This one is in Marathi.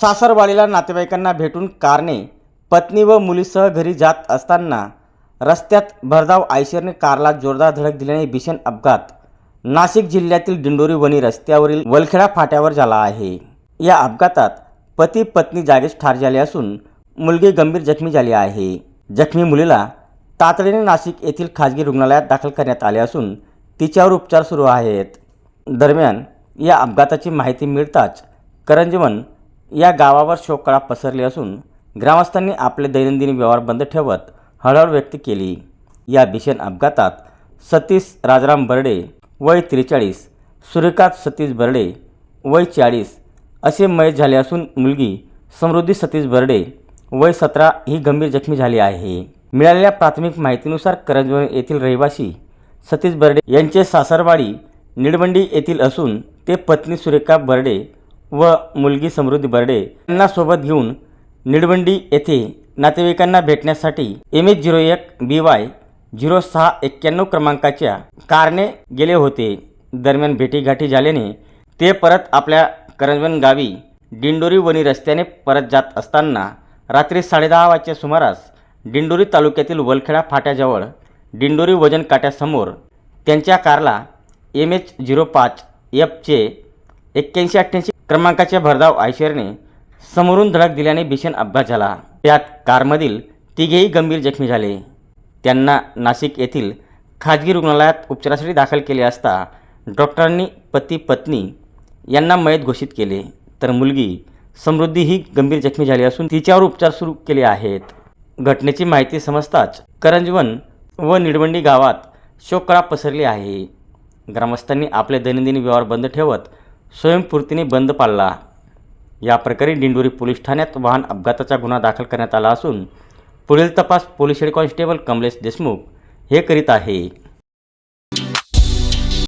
सासरवाडीला नातेवाईकांना भेटून कारने पत्नी व मुलीसह घरी जात असताना रस्त्यात भरधाव आयशरने कारला जोरदार धडक दिल्याने भीषण अपघात. नाशिक जिल्ह्यातील दिंडोरी वणी रस्त्यावरील वलखेडा फाट्यावर झाला आहे. या अपघातात पती पत्नी जागीच ठार झाले असून मुलगी गंभीर जखमी झाली आहे. जखमी मुलीला तातडीने नाशिक येथील खाजगी रुग्णालयात दाखल करण्यात आले असून तिच्यावर उपचार सुरू आहेत. दरम्यान या अपघाताची माहिती मिळताच करंजवन या गावावर शोककळा पसरली असून ग्रामस्थांनी आपले दैनंदिन व्यवहार बंद ठेवत हळहळ व्यक्त केली. या भीषण अपघातात सतीश राजाराम बर्डे वय त्रेचाळीस सूर्यकांत सतीश बर्डे वय चाळीस असे मयत झाले असून मुलगी समृद्धी सतीश बर्डे वय सतरा ही गंभीर जखमी झाली आहे. मिळालेल्या प्राथमिक माहितीनुसार करंजवन येथील रहिवासी सतीश बर्डे यांचे सासरवाडी निडबंडी येथील असून ते पत्नी सुरेखा बर्डे व मुलगी समृद्धी बर्डे यांना सोबत घेऊन निडवंडी येथे नातेवाईकांना भेटण्यासाठी एम एच झिरो एक बी वाय झिरो सहा एक्क्याण्णव क्रमांकाच्या कारने गेले होते. दरम्यान भेटीगाठी झाल्याने ते परत आपल्या करंजवन गावी दिंडोरी वणी रस्त्याने परत जात असताना रात्री साडेदहा वाजच्या सुमारास दिंडोरी तालुक्यातील वलखेडा फाट्याजवळ दिंडोरी वजन काट्यासमोर त्यांच्या कारला एम एच झिरो पाच एफचे एक्क्याऐंशी अठ्ठ्याऐंशी क्रमांकाच्या भरधाव आयशरने समोरून धडक दिल्याने भीषण अपघात झाला. त्यात कारमधील तिघेही गंभीर जखमी झाले. त्यांना नाशिक येथील खाजगी रुग्णालयात उपचारासाठी दाखल केले असता डॉक्टरांनी पती पत्नी यांना मयत घोषित केले. तर मुलगी समृद्धी ही गंभीर जखमी झाली असून तिच्यावर उपचार सुरू केले आहेत. घटनेची माहिती समजताच करंजवन व निडवंडी गावात शोककळा पसरली आहे. ग्रामस्थांनी आपले दैनंदिन व्यवहार बंद ठेवत स्वयंपूर्तीने बंद पाळला या प्रकरणी दिंडोरी पोलीस ठाण्यात वाहन अपघाताचा गुन्हा दाखल करण्यात आला असून पुढील तपास police head constable Kamlesh Deshmukh हे करीत आहे.